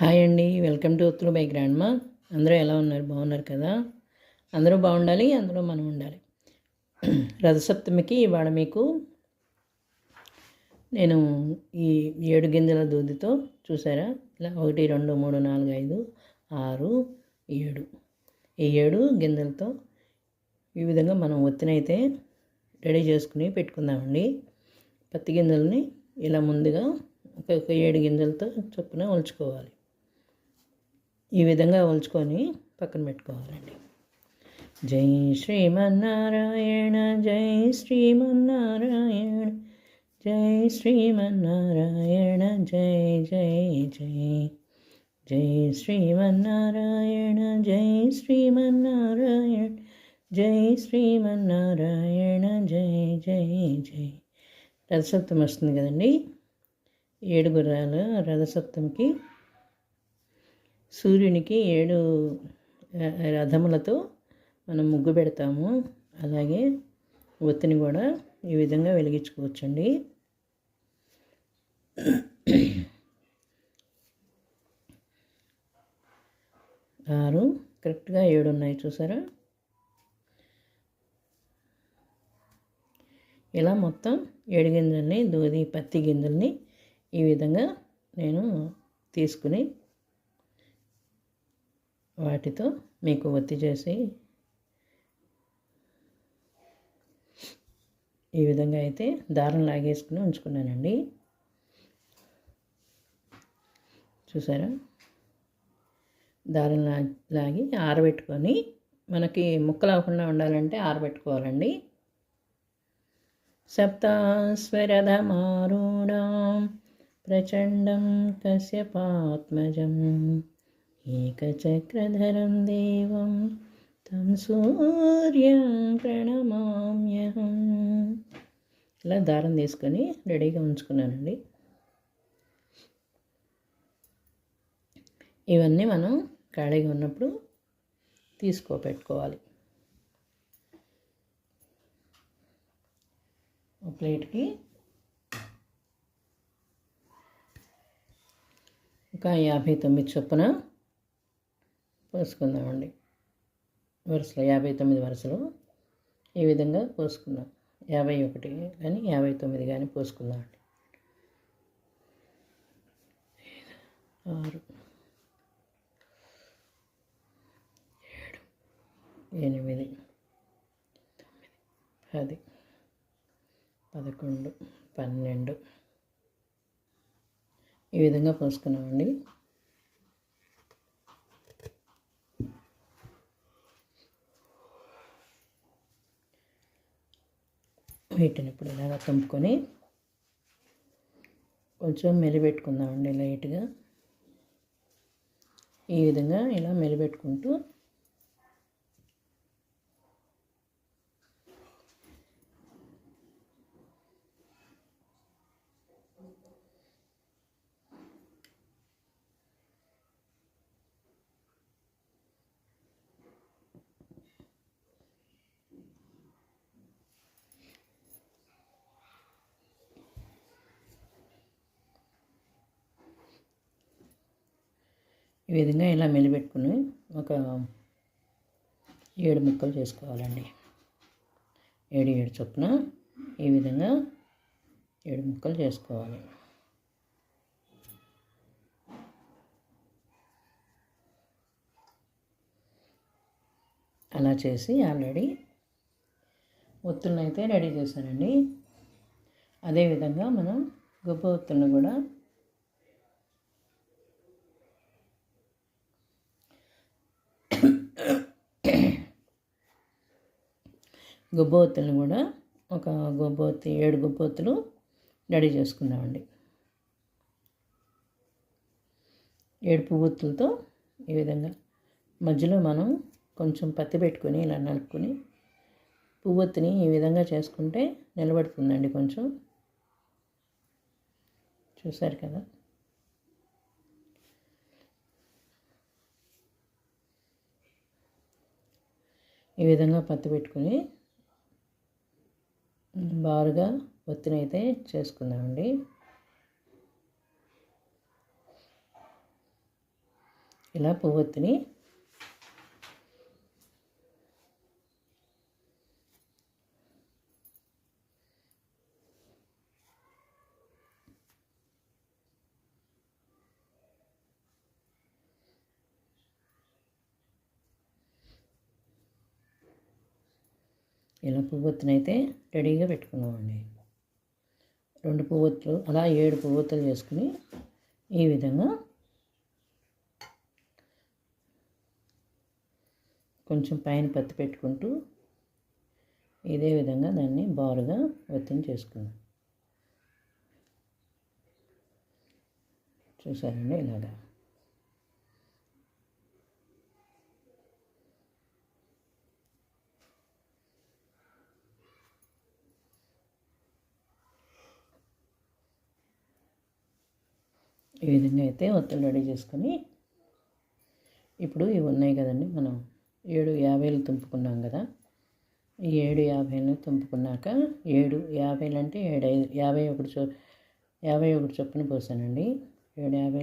Hi అండి. Welcome to ఉత్తరు by grand మా అందరూ ఎలా ఉన్నారు? బాగున్నారు కదా? అందరూ బాగుండాలి అందరూ మనం ఉండాలి. రథసప్తమికి ఇవాళ మీకు నేను ఈ ఏడు గింజల దూదితో చూసారా? ఇలా ఒకటి రెండు మూడు నాలుగు ఐదు ఆరు ఏడు. ఈ ఏడు గింజలతో ఈ విధంగా మనం ఒత్తినైతే రెడీ చేసుకుని పెట్టుకుందామండి. పత్తి గింజల్ని ఇలా ముందుగా ఒక ఏడు గింజలతో చొప్పున ఉంచుకోవాలి. ఈ విధంగా ఉంచుకొని పక్కన పెట్టుకోవాలండి. జై శ్రీమన్నారాయణ జై శ్రీమన్నారాయణ జై శ్రీమన్నారాయణ జై జై జై. జై శ్రీమన్నారాయణ జై శ్రీమన్నారాయణ జై శ్రీమన్నారాయణ జై జై జై. రథసప్తమి వస్తుంది కదండి. ఏడు గుర్రాల రథసప్తమికి సూర్యునికి ఏడు రథములతో మనం ముగ్గు పెడతాము. అలాగే ఒత్తిని కూడా ఈ విధంగా వెలిగించుకోవచ్చండి. ఆరు కరెక్ట్గా ఏడు ఉన్నాయి చూసారా? ఇలా మొత్తం ఏడు గింజల్ని దూది పత్తి గింజల్ని ఈ విధంగా నేను తీసుకుని వాటితో మీకు ఒత్తి చేసి ఈ విధంగా అయితే దారం లాగేసుకుని ఉంచుకున్నానండి. చూసారా? దారం లా లాగి ఆరబెట్టుకొని మనకి ముక్కలు అవ్వకుండా ఉండాలంటే ఆరబెట్టుకోవాలండి. సప్తాస్వరథమారూఢాం ప్రచండం కశ్యపాత్మజం. ఏకచక్రధరం దేవం తం సూర్యం ప్రణమామ్యహం ఇలా దారం తీసుకొని రెడీగా ఉంచుకున్నానండి. ఇవన్నీ మనం ఖాళీగా ఉన్నప్పుడు తీసుకో పెట్టుకోవాలి ఒక ప్లేట్కి ఒక యాభై తొమ్మిది చొప్పున పోసుకుందామండి. వరుసలో యాభై తొమ్మిది వరుసలు ఈ విధంగా పోసుకుందాం. యాభై ఒకటి కానీ యాభై తొమ్మిది కానీ పోసుకుందామండి. ఆరు ఏడు ఎనిమిది తొమ్మిది పది పదకొండు పన్నెండు ఈ విధంగా పోసుకున్నామండి. వీటిని ఇప్పుడు ఇలాగా తుంపుకొని కొంచెం మెలిపెట్టుకుందామండి లైట్గా. ఈ విధంగా ఇలా మెలిపెట్టుకుంటూ ఈ విధంగా ఇలా మెలిపెట్టుకుని ఒక ఏడు ముక్కలు చేసుకోవాలండి. ఏడు ఏడు చొప్పున ఈ విధంగా ఏడు ముక్కలు చేసుకోవాలి. అలా చేసి ఆల్రెడీ ఒత్తులను అయితే రెడీ చేశానండి. అదేవిధంగా మనం గుబ్బ ఒత్తులను కూడా గుబ్బొత్తులను కూడా ఒక గుబ్బొత్తి ఏడు గుబ్బొత్తులు రెడీ చేసుకుందామండి ఏడు పువ్వొత్తులతో ఈ విధంగా మధ్యలో మనం కొంచెం పత్తి పెట్టుకొని ఇలా నలుపుకొని పువ్వొత్తిని ఈ విధంగా చేసుకుంటే నిలబడుతుందండి కొంచెం. చూసారు కదా? ఈ విధంగా పత్తి పెట్టుకుని బారుగా ఒత్తినైతే చేసుకుందామండి. ఇలా పువ్వొత్తిని ఇలా పువ్వొత్తునైతే అయితే రెడీగా పెట్టుకున్నామండి. రెండు పువ్వొత్తులు అలా ఏడు పువ్వొత్తులు చేసుకుని ఈ విధంగా కొంచెం పైన పత్తి పెట్టుకుంటూ ఇదే విధంగా దాన్ని బారుగా ఒత్తిని చేసుకుందాం. చూసారండి ఇలాగా. ఈ విధంగా అయితే ఒత్తులు రెడీ చేసుకొని ఇప్పుడు ఇవి ఉన్నాయి కదండి మనం ఏడు యాభైలు తుంపుకున్నాం కదా ఈ ఏడు యాభైలు తుంపుకున్నాక ఏడు యాభైలు అంటే ఏడు ఐదు యాభై ఒకటి చొ యాభై ఒకటి చొప్పున పోసానండి ఏడు యాభై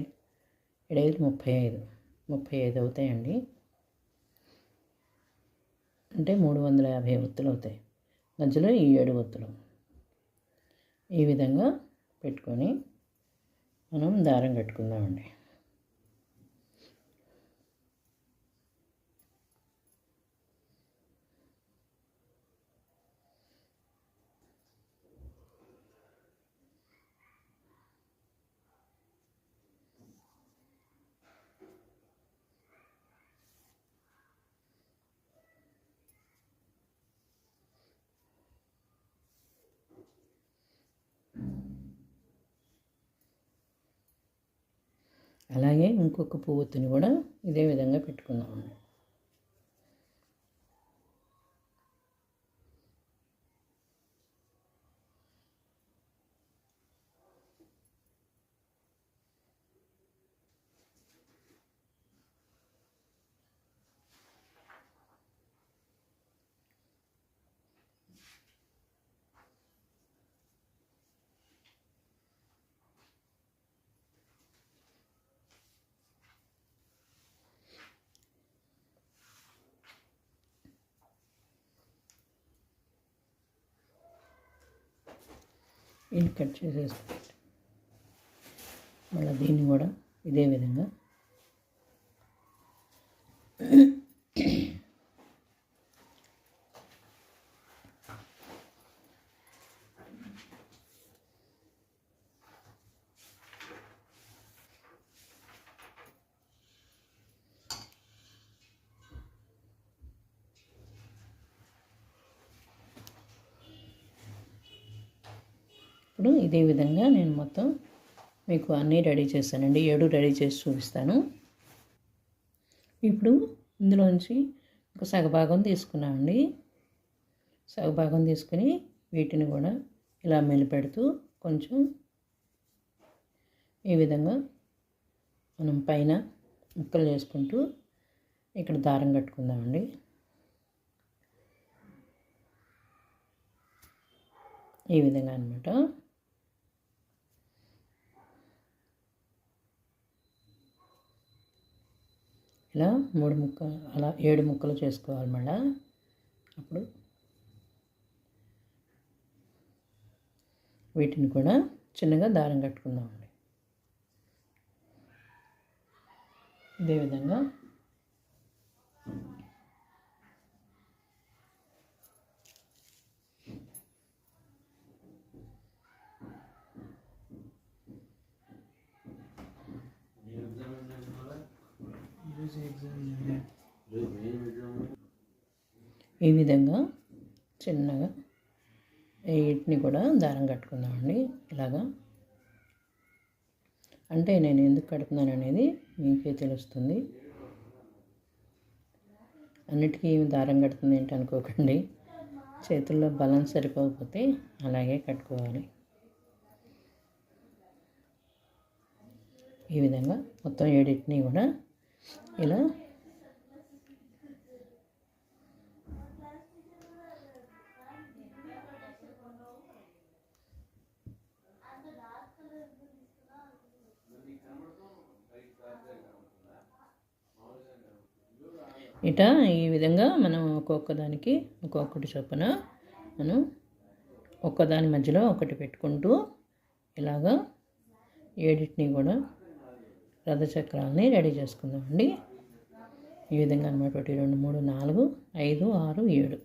ఏడు ఐదు ముప్పై ఐదు ముప్పై ఐదు అవుతాయండి. అంటే మూడు వందల యాభై ఒత్తులు అవుతాయి మధ్యలో ఈ ఏడు ఒత్తులు. ఈ విధంగా పెట్టుకొని మనం దారం కట్టుకుందామండి. అలాగే ఇంకొక పువ్వొత్తుని కూడా ఇదే విధంగా పెట్టుకుందామండి ఇది కట్ చేసేసుకోండి మళ్ళీ దీన్ని కూడా ఇదే విధంగా ఇప్పుడు ఇదే విధంగా నేను మొత్తం మీకు అన్నీ రెడీ చేస్తానండి ఏడు రెడీ చేసి చూపిస్తాను. ఇప్పుడు ఇందులోంచి ఒక సగభాగం తీసుకున్నామండి. సగభాగం తీసుకుని వీటిని కూడా ఇలా మెలిపెడుతూ కొంచెం ఈ విధంగా మనం పైన ముక్కలు చేసుకుంటూ ఇక్కడ దారం కట్టుకుందామండి. ఈ విధంగా అనమాట ఇలా మూడు ముక్కలు అలా ఏడు ముక్కలు చేసుకోవాలి మళ్ళా. అప్పుడు వీటిని కూడా చిన్నగా దారం కట్టుకుందామండి. ఇదే విధంగా ఈ విధంగా చిన్నగా వీటిని కూడా దారం కట్టుకుందామండి. ఇలాగా. అంటే నేను ఎందుకు కడుతున్నాను అనేది మీకే తెలుస్తుంది. అన్నిటికీ దారం కడుతుంది ఏంటి అనుకోకండి. చేతుల్లో బలం సరిపోకపోతే అలాగే కట్టుకోవాలి. ఈ విధంగా మొత్తం ఏడింటిని కూడా ఇలా ఇట ఈ విధంగా మనం ఒక్కొక్క దానికి ఒక్కొక్కటి చొప్పున మనం ఒక్కదాని మధ్యలో ఒకటి పెట్టుకుంటూ ఇలాగా ఏడిటిని కూడా రథచక్రాలని రెడీ చేసుకుందామండి. ఈ విధంగా అనమాట ఒకటి రెండు మూడు నాలుగు ఐదు ఆరు ఏడు.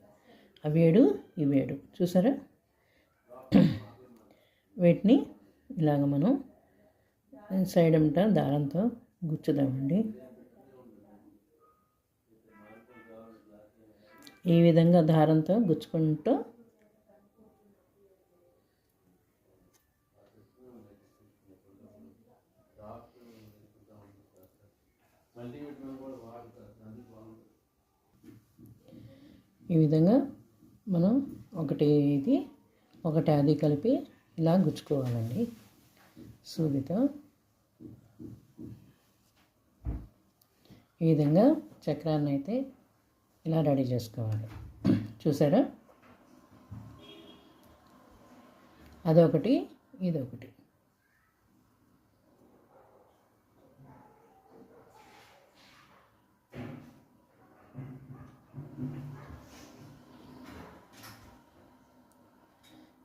అవి ఏడు ఇవి ఏడు. చూసారా? వీటిని ఇలాగ మనం సైడ్ అంట దారంతో గుచ్చుదామండి. ఈ విధంగా దారంతో గుచ్చుకుంటూ ఈ విధంగా మనం ఒకటి ఇది ఒకటి అది కలిపి ఇలా గుచ్చుకోవాలండి. సూదితో ఈ విధంగా చక్రాన్ని అయితే ఇలా రెడీ చేసుకోవాలి. చూసారా? అదొకటి ఇదొకటి.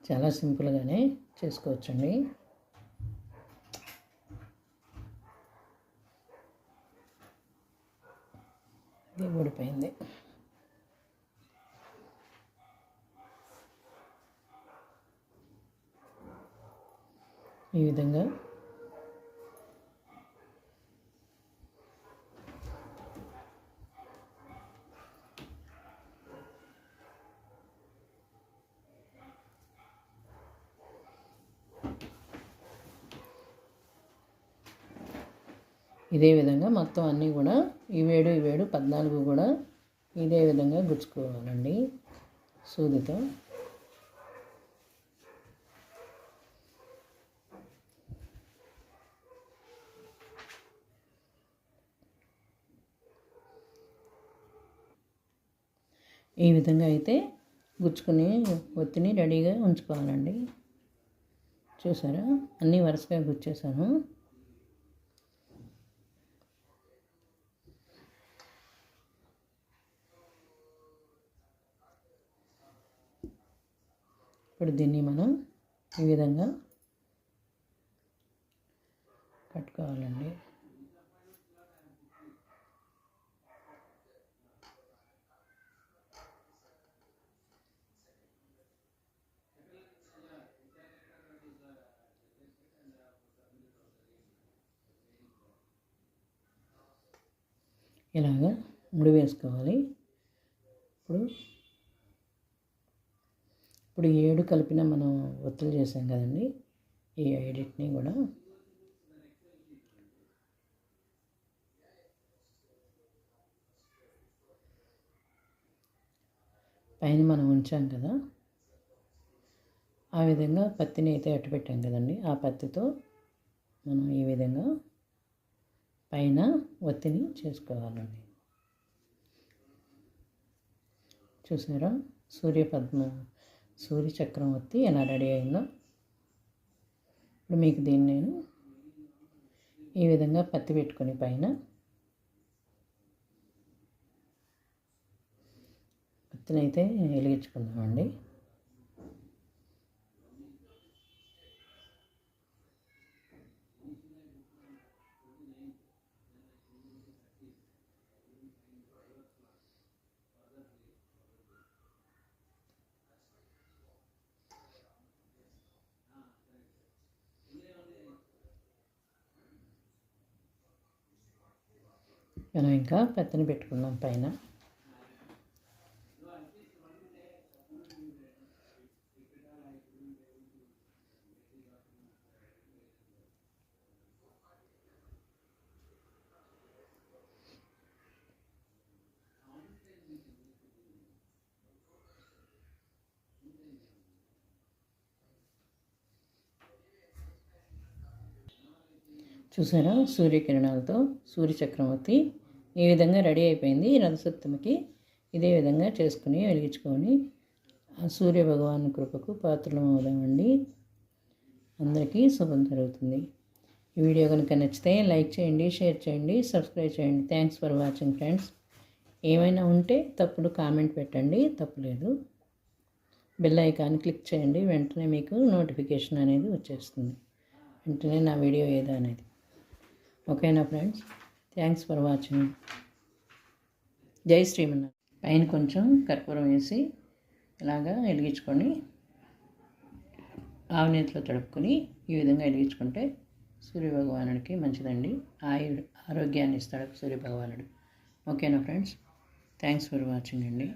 చాలా సింపుల్గానే చేసుకోవచ్చండి ఇది ఊడిపోయింది ఈ విధంగా. ఇదే విధంగా మొత్తం అన్నీ కూడా ఈ వేడు ఈ వేడు పద్నాలుగు కూడా ఇదే విధంగా గుచ్చుకోవాలండి. సూదితో. ఈ విధంగా అయితే గుచ్చుకుని ఒత్తిని రెడీగా ఉంచుకోవాలండి. చూసారా? అన్నీ వరుసగా గుచ్చేసాను ఇప్పుడు దీన్ని మనం ఈ విధంగా కట్టుకోవాలండి. ఇలాగా ముడి వేసుకోవాలి. ఇప్పుడు ఇప్పుడు ఈ ఏడు కలిపిన మనం ఒత్తులు చేసాం కదండి. ఈ ఏడిటిని కూడా పైన మనం ఉంచాం కదా. ఆ విధంగా పత్తిని అయితే అట్టు పెట్టాం కదండి. ఆ పత్తితో మనం ఈ విధంగా పైన ఒత్తిని చేసుకోవాలండి. చూసారా? సూర్యపద్మ సూర్యచక్రం ఒత్తి ఎలా రెడీ అయిందో. ఇప్పుడు మీకు దీన్ని నేను ఈ విధంగా పత్తి పెట్టుకొని పైన పత్తినైతే వెలిగించుకుందామండి. మనం ఇంకా పత్తిని పెట్టుకుందాం పైన. చూసారా సూర్యకిరణాలతో సూర్యచక్రవర్తి ఈ విధంగా రెడీ అయిపోయింది. రథసప్తమికి ఇదే విధంగా చేసుకుని వెలిగించుకొని ఆ సూర్య భగవాన్ కృపకు పాత్రలం అవుదామండి అందరికీ శుభం జరుగుతుంది. ఈ వీడియో కనుక నచ్చితే లైక్ చేయండి షేర్ చేయండి సబ్స్క్రైబ్ చేయండి. థ్యాంక్స్ ఫర్ వాచింగ్ ఫ్రెండ్స్ ఏమైనా ఉంటే తప్పుడు కామెంట్ పెట్టండి తప్పులేదు. బెల్ ఐకాన్ క్లిక్ చేయండి వెంటనే మీకు నోటిఫికేషన్ అనేది వచ్చేస్తుంది. వెంటనే నా వీడియో ఏదో అనేది. ఓకేనా ఫ్రెండ్స్ థ్యాంక్స్ ఫర్ వాచింగ్ జై శ్రీమన్నారాయణ. పైన కొంచెం కర్పూరం వేసి ఇలాగా వెలిగించుకొని ఆవునేతిలో తడుపుకొని ఈ విధంగా వెలిగించుకుంటే సూర్యభగవానుడికి మంచిదండి. ఆయుడు ఆరోగ్యాన్ని ఇస్తాడు సూర్యభగవానుడు. ఓకేనా ఫ్రెండ్స్? థ్యాంక్స్ ఫర్ వాచింగ్ అండి.